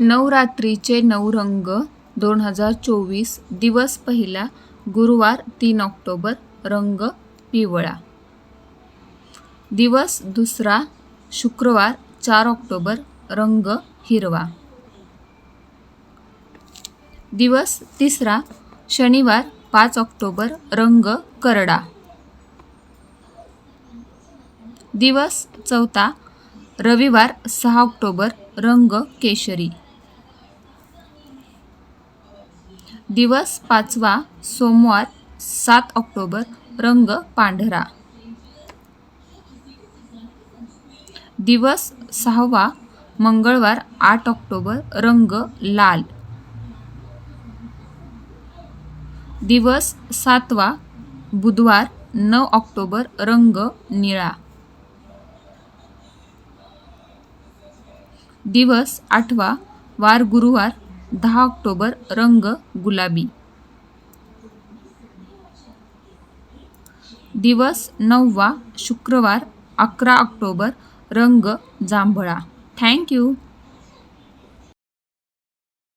नवरात्रीचे नऊ रंग दोन हजार चोवीस दिवस पहिला गुरुवार तीन ऑक्टोबर रंग पिवळा. दिवस दुसरा शुक्रवार चार ऑक्टोबर रंग हिरवा. दिवस तिसरा शनिवार पाच ऑक्टोबर रंग करडा. दिवस चौथा रविवार सहा ऑक्टोबर रंग केशरी. दिवस पाचवा सोमवार सात ऑक्टोबर रंग पांढरा. दिवस सहावा मंगळवार आठ ऑक्टोबर रंग लाल. दिवस सातवा बुधवार नऊ ऑक्टोबर रंग निळा. दिवस आठवा वार गुरुवार दहा ऑक्टोबर रंग गुलाबी. दिवस नववा शुक्रवार अकरा ऑक्टोबर रंग जांभळा. थँक्यू